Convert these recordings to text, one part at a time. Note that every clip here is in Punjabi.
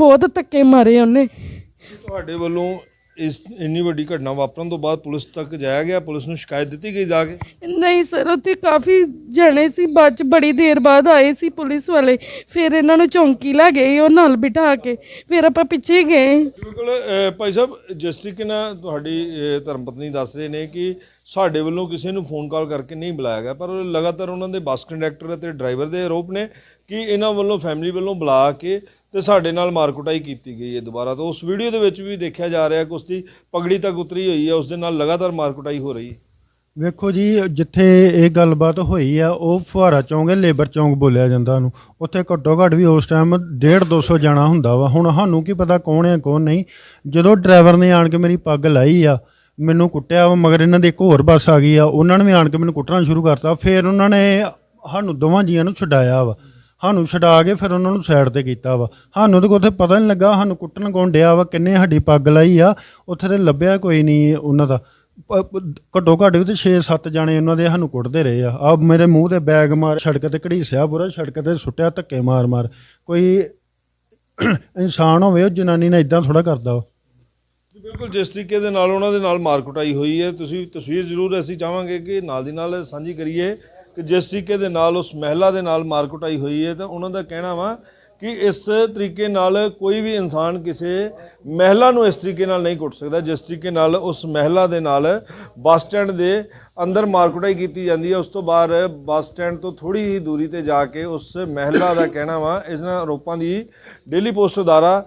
ਬਹੁਤ ਧੱਕੇ ਮਾਰੇ ਉਹਨੇ। ਤੁਹਾਡੇ ਵੱਲੋਂ ਇਸ ਇੰਨੀ ਵੱਡੀ ਘਟਨਾ ਵਾਪਰਨ ਤੋਂ ਬਾਅਦ ਪੁਲਿਸ ਤੱਕ ਜਾਇਆ ਗਿਆ? ਪੁਲਿਸ ਨੂੰ ਸ਼ਿਕਾਇਤ ਦਿੱਤੀ ਗਈ ਜਾ ਕੇ? ਨਹੀਂ ਸਰ ਉੱਥੇ ਕਾਫੀ ਜਣੇ ਸੀ। ਬਾਅਦ ਚ ਬੜੀ ਦੇਰ ਬਾਅਦ ਆਏ ਸੀ ਪੁਲਿਸ ਵਾਲੇ। ਫਿਰ ਇਹਨਾਂ ਨੂੰ ਚੌਂਕੀ ਲਾ ਗਏ ਉਹ ਨਾਲ ਬਿਠਾ ਕੇ। ਫਿਰ ਆਪਾਂ ਪਿੱਛੇ ਗਏ। ਬਿਲਕੁਲ ਅਹ, ਭਾਈ ਸਾਹਿਬ ਜਿਸ ਤਰੀਕੇ ਨਾਲ ਤੁਹਾਡੀ ਅਹ, ਧਰਮ ਪਤਨੀ ਦੱਸ ਰਹੇ ਨੇ ਕਿ ਸਾਡੇ ਵੱਲੋਂ ਕਿਸੇ ਨੂੰ ਫੋਨ ਕਾਲ ਕਰਕੇ ਨਹੀਂ ਬੁਲਾਇਆ ਗਿਆ ਪਰ ਲਗਾਤਾਰ ਉਹਨਾਂ ਦੇ ਬੱਸ ਕੰਡਕਟਰ ਅਤੇ ਡਰਾਈਵਰ ਦੇ ਆਰੋਪ ਨੇ ਕਿ ਇਹਨਾਂ ਵੱਲੋਂ ਫੈਮਿਲੀ ਵੱਲੋਂ ਬੁਲਾ ਕੇ ਤੇ ਸਾਡੇ ਨਾਲ ਮਾਰਕੁਟਾਈ ਕੀਤੀ ਗਈ ਹੈ ਦੁਬਾਰਾ। ਤੋਂ ਉਸ ਵੀਡੀਓ ਦੇ ਵਿੱਚ ਵੀ ਦੇਖਿਆ ਜਾ ਰਿਹਾ ਕਿ ਉਸ ਦੀ ਪਗੜੀ ਤੱਕ ਉਤਰੀ ਹੋਈ ਹੈ, ਉਸ ਦੇ ਨਾਲ ਲਗਾਤਾਰ ਮਾਰਕੁਟਾਈ ਹੋ ਰਹੀ ਹੈ। ਵੇਖੋ ਜੀ, ਜਿੱਥੇ ਇਹ ਗੱਲਬਾਤ ਹੋਈ ਆ, ਉਹ ਫੁਹਾਰਾ ਚੌਂਕ ਹੈ, ਲੇਬਰ ਚੌਂਕ ਬੋਲਿਆ ਜਾਂਦਾ ਉਹਨੂੰ। ਉੱਥੇ ਘੱਟੋ ਘੱਟ ਵੀ ਉਸ ਟਾਈਮ 1.5 200 ਜਾਣਾ ਹੁੰਦਾ ਵਾ। ਹੁਣ ਸਾਨੂੰ ਕੀ ਪਤਾ ਕੌਣ ਹੈ, ਕੌਣ ਨਹੀਂ। ਜਦੋਂ ਡਰਾਈਵਰ ਨੇ ਆਣ ਕੇ ਮੇਰੀ ਪੱਗ ਲਾਈ ਆ, ਮੈਨੂੰ ਕੁੱਟਿਆ ਵਾ, ਮਗਰ ਇਹਨਾਂ ਦੀ ਇੱਕ ਹੋਰ ਬੱਸ ਆ ਗਈ ਆ, ਉਹਨਾਂ ਨੇ ਵੀ ਆਣ ਕੇ ਮੈਨੂੰ ਕੁੱਟਣਾ ਸ਼ੁਰੂ ਕਰਤਾ। ਫਿਰ ਉਹਨਾਂ ਨੇ ਸਾਨੂੰ ਦੋਵਾਂ ਜੀਆਂ ਨੂੰ ਛਡਾਇਆ ਵਾ। ਸਾਨੂੰ ਛਡਾ ਕੇ ਫਿਰ ਉਹਨਾਂ ਨੂੰ ਸਾਈਡ ਤੇ ਕੀਤਾ ਵਾ। ਸਾਨੂੰ ਤਾਂ ਉੱਥੇ ਪਤਾ ਨਹੀਂ ਲੱਗਾ, ਸਾਨੂੰ ਕੁੱਟਣ ਕੌਣ ਡਿਆ ਵਾ, ਕਿੰਨੇ ਸਾਡੀ ਪੱਗ ਲਾਈ ਆ, ਉੱਥੇ ਤੇ ਲੱਭਿਆ ਕੋਈ ਨਹੀਂ ਉਹਨਾਂ ਦਾ। ਘੱਟੋ ਘੱਟ ਵੀ ਤੇ 6-7 ਜਾਣੇ ਉਹਨਾਂ ਦੇ ਸਾਨੂੰ ਕੁੱਟਦੇ ਰਹੇ ਆ। ਆ ਮੇਰੇ ਮੂੰਹ ਤੇ ਬੈਗ ਮਾਰ, ਸੜਕ ਤੇ ਘੜੀਸਿਆ ਪੂਰਾ, ਸੜਕ ਤੇ ਸੁੱਟਿਆ, ਧੱਕੇ ਮਾਰ ਮਾਰ। ਕੋਈ ਇਨਸਾਨ ਹੋਵੇ, ਉਹ ਜਨਾਨੀ ਨੇ ਇਦਾਂ ਥੋੜਾ ਕਰਦਾ ਵਾ। ਬਿਲਕੁਲ, ਜਿਸ ਤਰੀਕੇ ਦੇ ਨਾਲ ਉਹਨਾਂ ਦੇ ਨਾਲ ਮਾਰ ਕੁਟਾਈ ਹੋਈ ਹੈ, ਤੁਸੀਂ ਤਸਵੀਰ ਜ਼ਰੂਰ ਅਸੀਂ ਚਾਹਾਂਗੇ ਕਿ ਨਾਲ ਦੀ ਨਾਲ ਸਾਂਝੀ ਕਰੀਏ। ਕਿ ਜਿਸ ਤਰੀਕੇ ਦੇ ਨਾਲ ਉਸ ਮਹਿਲਾ ਦੇ ਨਾਲ ਮਾਰ ਕੁਟਾਈ ਹੋਈ ਹੈ, ਤਾਂ ਉਹਨਾਂ ਦਾ ਕਹਿਣਾ ਵਾ ਕਿ ਇਸ ਤਰੀਕੇ ਨਾਲ ਕੋਈ ਵੀ ਇਨਸਾਨ ਕਿਸੇ ਮਹਿਲਾ ਨੂੰ ਇਸ ਤਰੀਕੇ ਨਾਲ ਨਹੀਂ ਕੁੱਟ ਸਕਦਾ, ਜਿਸ ਤਰੀਕੇ ਨਾਲ ਉਸ ਮਹਿਲਾ ਦੇ ਨਾਲ ਬੱਸ ਸਟੈਂਡ ਦੇ ਅੰਦਰ ਮਾਰਕੁਟਾਈ ਕੀਤੀ ਜਾਂਦੀ ਹੈ। ਉਸ ਤੋਂ ਬਾਅਦ ਬੱਸ ਸਟੈਂਡ ਤੋਂ ਥੋੜੀ ਹੀ ਦੂਰੀ ਤੇ ਜਾ ਕੇ ਉਸ ਮਹਿਲਾ ਦਾ ਕਹਿਣਾ ਵਾ ਇਹਨਾਂ ਆਰੋਪਾਂ ਦੀ ਡੇਲੀ ਪੋਸਟ ਅਦਾਰਾ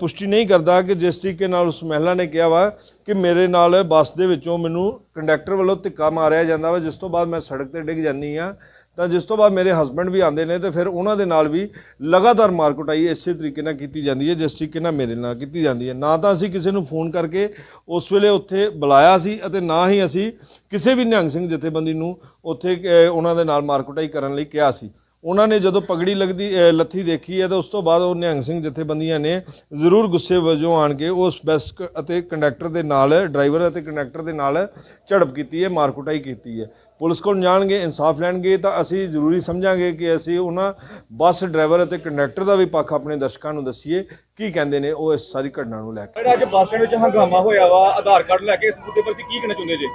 ਪੁਸ਼ਟੀ ਨਹੀਂ ਕਰਦਾ ਕਿ ਜਿਸ ਤਰੀਕੇ ਨਾਲ ਉਸ ਮਹਿਲਾ ਨੇ ਕਿਹਾ ਵਾ ਕਿ ਮੇਰੇ ਨਾਲ ਬੱਸ ਦੇ ਵਿੱਚੋਂ ਮੈਨੂੰ ਕੰਡਕਟਰ ਵੱਲੋਂ ਧੱਕਾ ਮਾਰਿਆ ਜਾਂਦਾ ਵਾ, ਜਿਸ ਤੋਂ ਬਾਅਦ ਮੈਂ ਸੜਕ ਤੇ ਡਿੱਗ ਜਾਂਦੀ ਆ ਤਾਂ ਜਿਸ ਤੋਂ ਬਾਅਦ ਮੇਰੇ ਹਸਬੰਡ ਵੀ ਆਉਂਦੇ ਨੇ ਤੇ ਫਿਰ ਉਹਨਾਂ ਦੇ ਨਾਲ ਵੀ ਲਗਾਤਾਰ ਮਾਰ ਕੁਟਾਈ ਇਸੇ ਤਰੀਕੇ ਨਾਲ ਕੀਤੀ ਜਾਂਦੀ ਹੈ, ਜਿਸ ਤਰੀਕੇ ਨਾਲ ਮੇਰੇ ਨਾਲ ਕੀਤੀ ਜਾਂਦੀ ਹੈ। ਨਾ ਤਾਂ ਅਸੀਂ ਕਿਸੇ ਨੂੰ ਫੋਨ ਕਰਕੇ ਉਸ ਵੇਲੇ ਉੱਥੇ ਬੁਲਾਇਆ ਸੀ ਅਤੇ ਨਾ ਹੀ ਅਸੀਂ ਕਿਸੇ ਵੀ ਨਿਹੰਗ ਸਿੰਘ ਜਥੇਬੰਦੀ ਨੂੰ ਉੱਥੇ ਉਹਨਾਂ ਦੇ ਨਾਲ ਮਾਰ ਕੁਟਾਈ ਕਰਨ ਲਈ ਕਿਹਾ ਸੀ। ਉਹਨਾਂ ਨੇ ਜਦੋਂ ਪਗੜੀ ਲੱਗਦੀ ਲੱਥੀ ਦੇਖੀ ਹੈ ਤਾਂ ਉਸ ਤੋਂ ਬਾਅਦ ਉਹ ਨਿਹੰਗ ਸਿੰਘ ਜਥੇਬੰਦੀਆਂ ਨੇ ਜ਼ਰੂਰ ਗੁੱਸੇ ਵਜੋਂ ਆਣ ਕੇ ਉਸ ਬੱਸ ਅਤੇ ਕੰਡਕਟਰ ਦੇ ਨਾਲ ਡਰਾਈਵਰ ਅਤੇ ਕੰਡਕਟਰ ਦੇ ਨਾਲ ਝੜਪ ਕੀਤੀ ਹੈ ਮਾਰਕੁਟਾਈ ਕੀਤੀ ਹੈ। ਪੁਲਿਸ ਕੋਲ ਜਾਣਗੇ ਇਨਸਾਫ ਲੈਣਗੇ ਤਾਂ ਅਸੀਂ ਜ਼ਰੂਰੀ ਸਮਝਾਂਗੇ ਕਿ ਅਸੀਂ ਉਹਨਾਂ ਬੱਸ ਡਰਾਈਵਰ ਅਤੇ ਕੰਡਕਟਰ ਦਾ ਵੀ ਪੱਖ ਆਪਣੇ ਦਰਸ਼ਕਾਂ ਨੂੰ ਦੱਸੀਏ। ਕੀ ਕਹਿੰਦੇ ਨੇ ਉਹ ਇਸ ਸਾਰੀ ਘਟਨਾ ਨੂੰ ਲੈ ਕੇ? ਅੱਜ ਬੱਸ ਸਟੈਂਡ ਵਿੱਚ ਹੰਗਾਮਾ ਹੋਇਆ ਵਾ ਆਧਾਰ ਕਾਰਡ ਲੈ ਕੇ ਇਸ ਮੁੱਦੇ ਪ੍ਰਤੀ ਕੀ ਕਹਿਣਾ ਚਾਹੁੰਦੇ ਜੀ?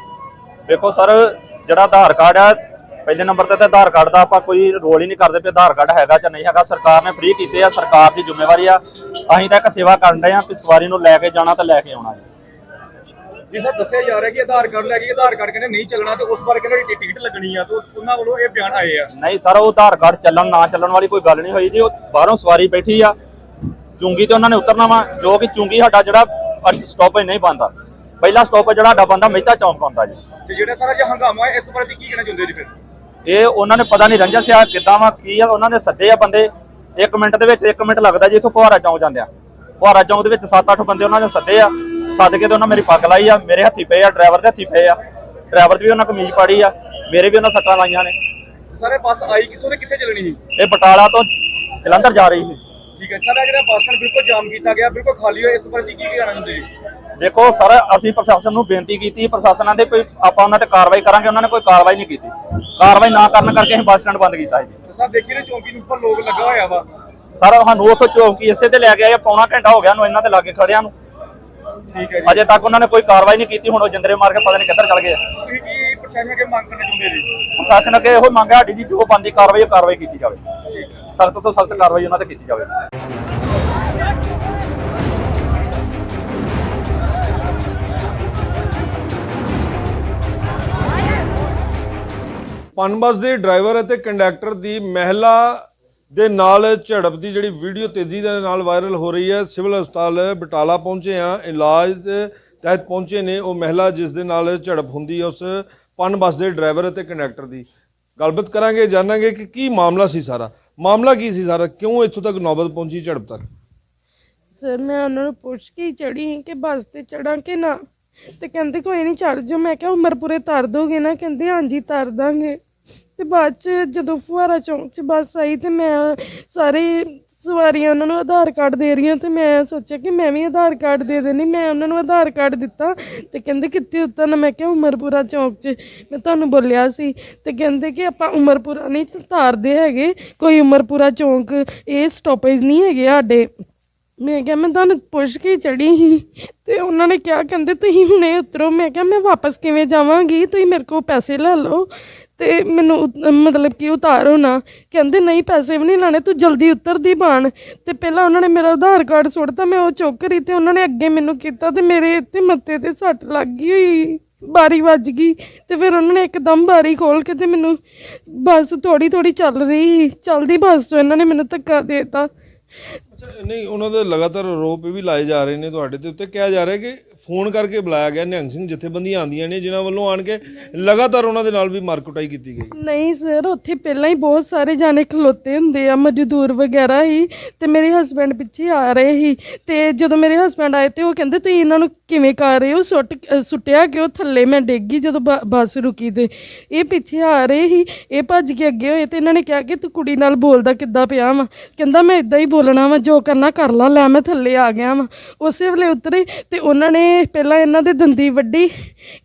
ਦੇਖੋ ਸਰ ਜਿਹੜਾ ਆਧਾਰ ਕਾਰਡ ਆ ਪਹਿਲੇ ਨੰਬਰ ਤੇ ਤਾਂ ਆਧਾਰ ਕਾਰਡ ਦਾ ਆਪਾਂ ਕੋਈ ਰੋਲ ਹੀ ਨਹੀਂ ਕਰਦੇ ਵੀ ਆਧਾਰ ਕਾਰਡ ਹੈਗਾ ਜਾਂ ਨਹੀਂ ਹੈਗਾ। ਸਰਕਾਰ ਨੇ ਫ੍ਰੀ ਕੀਤੇ ਆ ਸਰਕਾਰ ਦੀ ਜ਼ਿੰਮੇਵਾਰੀ ਆ। ਅਸੀਂ ਤਾਂ ਇੱਕ ਸੇਵਾ ਕਰਨ ਰਹੇ ਆ ਕਿ ਸਵਾਰੀ ਨੂੰ ਲੈ ਕੇ ਜਾਣਾ ਤੇ ਲੈ ਕੇ ਆਉਣਾ ਜੀ। ਜੀ ਸਰ ਦੱਸਿਆ ਜਾ ਰਿਹਾ ਕਿ ਆਧਾਰ ਕਾਰਡ ਲੈ ਕੇ ਆਧਾਰ ਕਾਰਡ ਕਹਿੰਦੇ ਨਹੀਂ ਚੱਲਣਾ ਤੇ ਉਸ ਬਾਰੇ ਕਹਿੰਦੇ ਟਿਕਟ ਲੱਗਣੀ ਆ ਤੇ ਉਹਨਾਂ ਵੱਲੋਂ ਇਹ ਬਿਆਨ ਆਏ ਆ। ਨਹੀਂ ਸਰ ਉਹ ਆਧਾਰ ਕਾਰਡ ਚੱਲਣ ਨਾ ਚੱਲਣ ਵਾਲੀ ਕੋਈ ਗੱਲ ਨਹੀਂ ਹੋਈ ਜੀ। ਉਹ ਬਾਹਰੋਂ ਸਵਾਰੀ ਬੈਠੀ ਆ। ਚੁੰਗੀ ਤੇ ਉਹਨਾਂ ਨੇ ਉਤਰਨਾ ਵਾ ਜੋ ਕਿ ਚੁੰਗੀ ਸਾਡਾ ਜਿਹੜਾ ਸਟਾਪੇਜ ਨਹੀਂ ਬੰਦਾ। ਪਹਿਲਾ ਸਟਾਪੇਜ ਜਿਹੜਾ ਸਾਡਾ ਬੰਦਾ ਮਹਿਤਾ ਚੌਂਕ ਆਉਂਦਾ ਜੀ। ਤੇ ਜਿਹੜਾ ਸਾਰਾ ਜੇ ਹੰਗਾਮਾ ਹੈ ਇਸ ਪ੍ਰਤੀ ਕੀ ਕਹਿਣਾ ਚਾਹੁੰਦੇ ਜੀ ਫਿਰ? ਇਹ ਉਹਨਾਂ ਨੇ ਪਤਾ ਨਹੀਂ ਰੰਜਸ ਆ ਕਿੱਦਾਂ ਵਾ ਕੀ ਆ ਉਹਨਾਂ ਨੇ ਸੱਦੇ ਆ ਬੰਦੇ। 1 ਮਿੰਟ ਦੇ ਵਿੱਚ 1 ਮਿੰਟ ਲੱਗਦਾ ਜੀ ਇੱਥੋਂ ਫੁਹਾਰਾ ਚੌਂਕ ਜਾਂਦੇ ਆ ਫੁਹਾਰਾ ਚੌਂਕ ਦੇ ਵਿੱਚ 7-8 ਬੰਦੇ ਉਹਨਾਂ ਨੇ ਸੱਦੇ ਆ। ਸੱਦ ਕੇ ਤੇ ਉਹਨਾਂ ਮੇਰੀ ਪੱਗ ਲਾਈ ਆ ਮੇਰੇ ਹੱਥੀ ਪਏ ਆ ਡਰਾਈਵਰ ਦੇ ਹੱਥੀ ਪਏ ਆ। ਡਰਾਈਵਰ ਦੀ ਵੀ ਉਹਨਾਂ ਕਮੀਜ਼ ਪਾੜੀ ਆ ਮੇਰੇ ਵੀ ਉਹਨਾਂ ਸੱਟਾਂ ਲਾਈਆਂ ਨੇ। ਸਾਰੇ ਬੱਸ ਆਈ ਕਿੱਥੋਂ ਤੇ ਕਿੱਥੇ ਚੱਲਣੀ ਸੀ? ਇਹ ਬਟਾਲਾ ਤੋਂ ਜਲੰਧਰ ਜਾ ਰਹੀ ਸੀ। ਠੀਕ ਹੈ। ਸਾਡਾ ਜਿਹੜਾ ਬੱਸ ਸਟੈਂਡ ਬਿਲਕੁਲ ਜਾਮ ਕੀਤਾ ਗਿਆ ਬਿਲਕੁਲ ਖਾਲੀ ਹੋਇਆ। ਇਸ ਪ੍ਰਤੀ ਕੀ ਕਹਿਣਾ ਚਾਹੁੰਦੇ ਜੀ? ਦੇਖੋ ਸਰ ਅਸੀਂ ਪ੍ਰਸ਼ਾਸਨ ਨੂੰ ਬੇਨਤੀ ਕੀਤੀ ਪ੍ਰਸ਼ਾਸਨਾਂ ਦੇ ਕੋਈ ਆਪਾਂ ਉਹਨਾਂ ਤੇ ਕਾਰਵਾਈ ਕਰਾਂਗੇ ਉਹਨਾਂ ਨੇ ਕੋਈ ਕਾਰਵਾਈ ਨਹੀਂ ਕੀਤੀ। ਕਾਰਵਾਈ ਨਾ ਕਰਨ ਕਰਕੇ ਅਸੀਂ ਬੱਸ ਸਟੈਂਡ ਬੰਦ ਕੀਤਾ ਜੀ। ਸਰ ਦੇਖੀ ਨੇ ਚੌਂਕੀ ਦੇ ਉੱਪਰ ਲੋਕ ਲੱਗਾ ਹੋਇਆ ਵਾ। ਸਰ ਸਾਨੂੰ ਉੱਥੋਂ ਚੌਂਕੀ ਇਸੇ ਤੇ ਲੈ ਕੇ ਆਏ ਪੌਣਾ ਘੰਟਾ ਹੋ ਗਿਆ ਨੂੰ ਇਹਨਾਂ ਤੇ ਲਾਗੇ ਖੜਿਆਂ ਨੂੰ। ਠੀਕ ਹੈ ਜੀ। ਅਜੇ ਤੱਕ ਉਹਨਾਂ ਨੇ ਕੋਈ ਕਾਰਵਾਈ ਨਹੀਂ ਕੀਤੀ ਹੁਣ ਉਹ ਜਿੰਦਰੇ ਮਾਰ ਕੇ ਪਤਾ ਨਹੀਂ ਕਿੱਧਰ ਚਲ ਗਏ ਆ। ਪ੍ਰਸ਼ਾਸਨ ਅੱਗੇ ਮੰਗ ਕਰਨਾ ਚਾਹੁੰਦੇ ਜੀ? ਪ੍ਰਸ਼ਾਸਨ ਅੱਗੇ ਇਹੋ ਮੰਗ ਹੈ ਸਾਡੀ ਜੀ ਜੋ ਬੰਦੀ ਕਾਰਵਾਈ ਉਹ ਕਾਰਵਾਈ ਕੀਤੀ ਜਾਵੇ। ਸਖਤ ਤੋਂ ਸਖਤ ਕਾਰਵਾਈ ਉਹਨਾਂ ਤੇ ਕੀਤੀ ਜਾਵੇ। ਪਨਬਸ ਦੇ ਡਰਾਈਵਰ ਅਤੇ ਕੰਡਕਟਰ ਦੀ ਮਹਿਲਾ ਦੇ ਨਾਲ ਝੜਪ ਦੀ ਜਿਹੜੀ ਵੀਡੀਓ ਤੇਜ਼ੀ ਦੇ ਨਾਲ ਵਾਇਰਲ ਹੋ ਰਹੀ ਹੈ। ਸਿਵਲ ਹਸਪਤਾਲ ਬਟਾਲਾ ਪਹੁੰਚੇ ਆ ਇਲਾਜ ਤਹਿਤ ਪਹੁੰਚੇ ਨੇ। ਉਹ ਮਹਿਲਾ ਜਿਸ ਦੇ ਨਾਲ ਝੜਪ ਹੁੰਦੀ ਹੈ ਉਸ ਪਨਬਸ ਦੇ ਡਰਾਈਵਰ ਅਤੇ ਕੰਡਕਟਰ ਦੀ। ਗੱਲਬਾਤ ਕਰਾਂਗੇ, ਜਾਣਾਂਗੇ ਕਿ ਕੀ ਮਾਮਲਾ ਸੀ ਸਾਰਾ। ਮਾਮਲਾ ਕੀ ਸੀ ਸਾਰਾ? ਕਿਉਂ ਇੱਥੋਂ ਤੱਕ ਨੌਬਤ ਪਹੁੰਚੀ ਝੜਪ ਤੱਕ? ਸਰ, ਮੈਂ ਉਹਨਾਂ ਨੂੰ ਪੁੱਛ ਕੇ ਚੜੀ ਕਿ ਬੱਸ ਤੇ ਚੜਾਂ ਕਿ ਨਾ। ਤੇ ਕਹਿੰਦੇ ਕੋਈ ਨਹੀਂ ਚੜ ਜਾਓ। ਮੈਂ ਕਿਹਾ, ਉਮਰਪੁਰੇ ਤਰ ਦੋਗੇ ਨਾ? ਕਹਿੰਦੇ, ਹਾਂਜੀ, ਤਰ ਦਾਂਗੇ। ਤੇ ਬਾਅਦ ਚ ਜਦੋਂ ਫੁਹਾਰਾ ਚੌਂਕ ਚ ਬੱਸ ਆਈ ਤੇ ਮੈਂ ਸਾਰੇ ਸਵਾਰੀਆਂ ਉਹਨਾਂ ਨੂੰ ਆਧਾਰ ਕਾਰਡ ਦੇ ਰਹੀਆਂ ਤੇ ਮੈਂ ਸੋਚਿਆ ਕਿ ਮੈਂ ਵੀ ਆਧਾਰ ਕਾਰਡ ਦੇ ਦੇਣੀ, ਮੈਂ ਉਹਨਾਂ ਨੂੰ ਆਧਾਰ ਕਾਰਡ ਦਿੱਤਾ ਤੇ ਕਹਿੰਦੇ ਕਿੱਥੇ ਉਤਰਨਾ? ਮੈਂ ਕਿਹਾ ਉਮਰਪੁਰਾ ਚੌਂਕ 'ਚ। ਮੈਂ ਤੁਹਾਨੂੰ ਬੋਲਿਆ ਸੀ ਤੇ ਕਹਿੰਦੇ ਕਿ ਆਪਾਂ ਉਮਰਪੁਰਾ ਨਹੀਂ ਉਤਾਰਦੇ ਹੈਗੇ, ਕੋਈ ਉਮਰਪੁਰਾ ਚੌਂਕ, ਇਹ ਸਟਾਪੇਜ ਨਹੀਂ ਹੈਗੇ ਸਾਡੇ। ਮੈਂ ਕਿਹਾ ਮੈਂ ਤੁਹਾਨੂੰ ਪੁੱਛ ਕੇ ਚੜੀ ਸੀ ਤੇ ਉਹਨਾਂ ਨੇ ਕਿਹਾ, ਕਹਿੰਦੇ ਤੁਸੀਂ ਹੁਣੇ ਉਤਰੋ। ਮੈਂ ਕਿਹਾ ਮੈਂ ਵਾਪਸ ਕਿਵੇਂ ਜਾਵਾਂਗੀ? ਤੁਸੀਂ ਮੇਰੇ ਕੋਲ ਪੈਸੇ ਲੈ ਲਓ। ਤੇ ਮੈਨੂੰ ਉਤ- ਮਤਲਬ ਕਿ ਉਤਾਰੋ ਨਾ। ਕਹਿੰਦੇ, ਨਹੀਂ, ਪੈਸੇ ਵੀ ਨਹੀਂ ਲੈਣੇ ਤੂੰ ਜਲਦੀ ਉਤਰਦੀ ਬਾਣ। ਤੇ ਪਹਿਲਾਂ ਉਹਨਾਂ ਨੇ ਮੇਰਾ ਆਧਾਰ ਕਾਰਡ ਸੁੱਟਤਾ, ਮੈਂ ਉਹ ਚੁੱਕ ਰਹੀ ਤੇ ਉਹਨਾਂ ਨੇ ਅੱਗੇ ਮੈਨੂੰ ਕੀਤਾ ਤੇ ਮੇਰੇ ਇੱਥੇ ਮੱਥੇ ਤੇ ਸੱਟ ਲੱਗ ਗਈ ਹੋਈ। ਬਾਰੀ ਵੱਜ ਗਈ ਤੇ ਫਿਰ ਉਹਨਾਂ ਨੇ ਇੱਕਦਮ ਬਾਰੀ ਖੋਲ ਕੇ ਤੇ ਮੈਨੂੰ ਬੱਸ ਥੋੜੀ ਥੋੜੀ ਚੱਲ ਰਹੀ ਚੱਲਦੀ ਬੱਸ ਤੋਂ ਇਹਨਾਂ ਨੇ ਮੈਨੂੰ ਧੱਕਾ ਦੇਤਾ। ਅੱਛਾ, ਨਹੀਂ, ਉਹਨਾਂ ਦੇ ਲਗਾਤਾਰ ਆਰੋਪ ਇਹ ਵੀ ਲਾਏ ਜਾ ਰਹੇ ਨੇ ਤੁਹਾਡੇ ਦੇ ਉੱਤੇ। ਕਿਹਾ ਜਾ ਰਿਹਾ ਕਿ ਫੋਨ ਕਰਕੇ ਬੁਲਾਇਆ ਗਿਆ ਨਿਹੰਗ ਸਿੰਘ ਜਥੇਬੰਦੀਆਂ ਆਉਂਦੀਆਂ ਨੇ ਜਿਨ੍ਹਾਂ ਵੱਲੋਂ ਆਣ ਕੇ ਲਗਾਤਾਰ ਉਹਨਾਂ ਦੇ ਨਾਲ ਵੀ ਮਾਰਕੁਟਾਈ ਕੀਤੀ ਗਈ। ਨਹੀਂ ਸਰ ਉੱਥੇ ਪਹਿਲਾਂ ਹੀ ਬਹੁਤ ਸਾਰੇ ਜਾਣੇ ਖਲੋਤੇ ਹੁੰਦੇ ਆ ਮਜ਼ਦੂਰ ਵਗੈਰਾ ਹੀ ਤੇ ਮੇਰੇ ਹਸਬੰਡ ਪਿੱਛੇ ਆ ਰਹੇ ਸੀ। ਤੇ ਜਦੋਂ ਮੇਰੇ ਹਸਬੰਡ ਆਏ ਤੇ ਉਹ ਕਹਿੰਦੇ ਤੁਸੀਂ ਇਹਨਾਂ ਨੂੰ ਕਿਵੇਂ ਕਰ ਰਹੇ ਹੋ? ਸੁੱਟ ਅ, ਸੁੱਟਿਆ ਕਿਉਂ? ਥੱਲੇ ਮੈਂ ਡਿੱਗ ਗਈ ਜਦੋਂ ਬ- ਬੱਸ ਰੁਕੀ ਤੇ। ਇਹ ਪਿੱਛੇ ਆ ਰਹੇ ਸੀ ਇਹ ਭੱਜ ਕੇ ਅੱਗੇ ਹੋਏ ਤੇ ਇਹਨਾਂ ਨੇ ਕਿਹਾ ਕਿ ਤੂੰ ਕੁੜੀ ਨਾਲ ਬੋਲਦਾ ਕਿੱਦਾਂ ਪਿਆ ਵਾ? ਕਹਿੰਦਾ ਮੈਂ ਇਦਾਂ ਹੀ ਬੋਲਣਾ ਵਾ ਜੋ ਕਰਨਾ ਕਰ ਲਾ ਲੈ ਮੈਂ ਥੱਲੇ ਆ ਗਿਆ ਵਾ। ਉਸੇ ਵੇਲੇ ਉਤਰੇ ਤੇ ਉਹਨਾਂ ਨੇ ਪਹਿਲਾਂ ਇਹਨਾਂ ਦੇ ਦੰਦੀ ਵੱਡੀ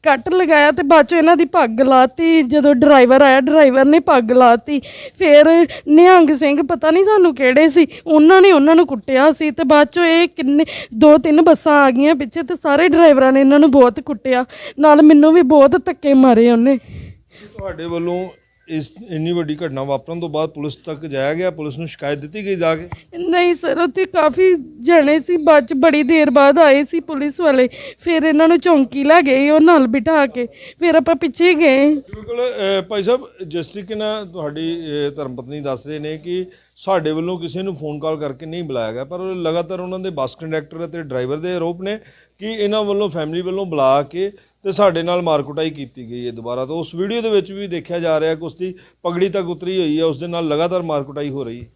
ਕੱਟ ਲਗਾਇਆ ਤੇ ਬਾਅਦ ਚੋਂ ਇਹਨਾਂ ਦੀ ਪੱਗ ਲਾਤੀ। ਜਦੋਂ ਡਰਾਈਵਰ ਆਇਆ, ਡਰਾਈਵਰ ਨੇ ਪੱਗ ਲਾਤੀ। ਫਿਰ ਨਿਹੰਗ ਸਿੰਘ ਪਤਾ ਨਹੀਂ ਸਾਨੂੰ ਕਿਹੜੇ ਸੀ, ਉਹਨਾਂ ਨੇ ਉਹਨਾਂ ਨੂੰ ਕੁੱਟਿਆ ਸੀ ਤੇ ਬਾਅਦ ਚੋਂ ਇਹ ਕਿੰਨੇ ਦੋ ਤਿੰਨ ਬੱਸਾਂ ਆ ਗਈਆਂ ਪਿੱਛੇ ਤੇ ਸਾਰੇ ਡਰਾਈਵਰਾਂ ਨੇ ਇਹਨਾਂ ਨੂੰ ਬਹੁਤ ਕੁੱਟਿਆ। ਨਾਲ ਮੈਨੂੰ ਵੀ ਬਹੁਤ ਧੱਕੇ ਮਾਰੇ ਉਹਨੇ। ਤੁਹਾਡੇ ਵੱਲੋਂ ਇਸ ਇੰਨੀ ਵੱਡੀ ਘਟਨਾ ਵਾਪਰਨ ਤੋਂ ਬਾਅਦ ਪੁਲਿਸ ਤੱਕ ਜਾਇਆ ਗਿਆ? ਪੁਲਿਸ ਨੂੰ ਸ਼ਿਕਾਇਤ ਦਿੱਤੀ ਗਈ ਜਾ ਕੇ? ਨਹੀਂ ਸਰ ਉੱਥੇ ਕਾਫੀ ਜਣੇ ਸੀ। ਬਾਅਦ ਚ ਬੜੀ ਦੇਰ ਬਾਅਦ ਆਏ ਸੀ ਪੁਲਿਸ ਵਾਲੇ। ਫਿਰ ਇਹਨਾਂ ਨੂੰ ਚੌਂਕੀ ਲੈ ਗਏ ਉਹ ਨਾਲ ਬਿਠਾ ਕੇ। ਫਿਰ ਆਪਾਂ ਪਿੱਛੇ ਗਏ। ਬਿਲਕੁਲ ਅਹ, ਭਾਈ ਸਾਹਿਬ ਜਿਸ ਤਰੀਕੇ ਨਾਲ ਤੁਹਾਡੀ ਅਹ, ਧਰਮ ਪਤਨੀ ਦੱਸ ਰਹੇ ਨੇ ਕਿ ਸਾਡੇ ਵੱਲੋਂ ਕਿਸੇ ਨੂੰ ਫੋਨ ਕਾਲ ਕਰਕੇ ਨਹੀਂ ਬੁਲਾਇਆ ਗਿਆ ਪਰ ਲਗਾਤਾਰ ਉਹਨਾਂ ਦੇ ਬੱਸ ਕੰਡਕਟਰ ਅਤੇ ਡਰਾਈਵਰ ਦੇ ਆਰੋਪ ਨੇ ਕਿ ਇਹਨਾਂ ਵੱਲੋਂ ਫੈਮਿਲੀ ਵੱਲੋਂ ਬੁਲਾ ਕੇ ਤੇ ਸਾਡੇ ਨਾਲ ਮਾਰਕੁਟਾਈ ਕੀਤੀ ਗਈ ਹੈ ਦੁਬਾਰਾ। ਤੋਂ ਉਸ ਵੀਡੀਓ ਦੇ ਵਿੱਚ ਵੀ ਦੇਖਿਆ ਜਾ ਰਿਹਾ ਕਿ ਉਸ ਦੀ ਪਗੜੀ ਤੱਕ ਉਤਰੀ ਹੋਈ ਹੈ ਉਸ ਦੇ ਨਾਲ ਲਗਾਤਾਰ ਮਾਰਕੁਟਾਈ ਹੋ ਰਹੀ ਹੈ।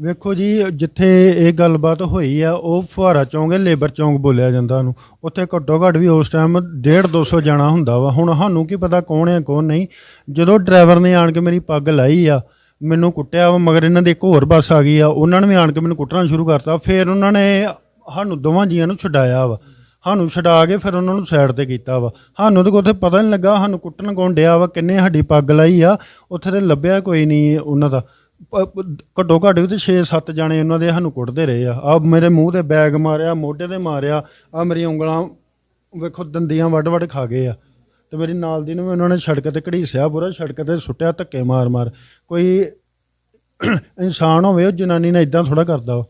ਵੇਖੋ ਜੀ, ਜਿੱਥੇ ਇਹ ਗੱਲਬਾਤ ਹੋਈ ਆ, ਉਹ ਫੁਹਾਰਾ ਚੌਂਕ ਹੈ, ਲੇਬਰ ਚੌਂਕ ਬੋਲਿਆ ਜਾਂਦਾ ਉਹਨੂੰ। ਉੱਥੇ ਘੱਟੋ ਘੱਟ ਵੀ ਉਸ ਟਾਈਮ 1.5 200 ਜਾਣਾ ਹੁੰਦਾ ਵਾ। ਹੁਣ ਸਾਨੂੰ ਕੀ ਪਤਾ ਕੌਣ ਹੈ, ਕੌਣ ਨਹੀਂ। ਜਦੋਂ ਡਰਾਈਵਰ ਨੇ ਆਣ ਕੇ ਮੇਰੀ ਪੱਗ ਲਾਈ ਆ, ਮੈਨੂੰ ਕੁੱਟਿਆ ਵਾ, ਮਗਰ ਇਹਨਾਂ ਦੀ ਇੱਕ ਹੋਰ ਬੱਸ ਆ ਗਈ ਆ, ਉਹਨਾਂ ਨੇ ਵੀ ਆਣ ਕੇ ਮੈਨੂੰ ਕੁੱਟਣਾ ਸ਼ੁਰੂ ਕਰਤਾ। ਫਿਰ ਉਹਨਾਂ ਨੇ ਸਾਨੂੰ ਦੋਵਾਂ ਜੀਆਂ ਨੂੰ ਛਡਾਇਆ ਵਾ। ਸਾਨੂੰ ਛਡਾ ਕੇ ਫਿਰ ਉਹਨਾਂ ਨੂੰ ਸਾਈਡ ਤੇ ਕੀਤਾ ਵਾ। ਸਾਨੂੰ ਤਾਂ ਉੱਥੇ ਪਤਾ ਨਹੀਂ ਲੱਗਾ, ਸਾਨੂੰ ਕੁੱਟਣ ਕੌਣ ਡਿਆ ਵਾ, ਕਿੰਨੇ ਸਾਡੀ ਪੱਗ ਲਾਈ ਆ, ਉੱਥੇ ਤੇ ਲੱਭਿਆ ਕੋਈ ਨਹੀਂ ਉਹਨਾਂ ਦਾ। ਘੱਟੋ ਘੱਟ ਵੀ ਤੇ 6-7 ਜਾਣੇ ਉਹਨਾਂ ਦੇ ਸਾਨੂੰ ਕੁੱਟਦੇ ਰਹੇ ਆ। ਆ ਮੇਰੇ ਮੂੰਹ ਤੇ ਬੈਗ ਮਾਰਿਆ, ਮੋਢੇ ਤੇ ਮਾਰਿਆ ਆ ਮੇਰੀਆਂ ਉਂਗਲਾਂ ਵੇਖੋ ਦੰਦੀਆਂ ਵੱਡ ਵੱਡ ਖਾ ਗਏ ਆ। ਤੇ ਮੇਰੀ ਨਾਲ ਦੀ ਨੂੰ ਵੀ ਉਹਨਾਂ ਨੇ ਸੜਕ ਤੇ ਘੜੀਸਿਆ, ਪੂਰਾ ਸੜਕ ਤੇ ਸੁੱਟਿਆ, ਧੱਕੇ ਮਾਰ ਮਾਰ ਕੋਈ ਇਨਸਾਨ ਹੋਵੇ, ਉਹ ਜਨਾਨੀ ਨੇ ਇਦਾਂ ਥੋੜਾ ਕਰਦਾ ਵਾ।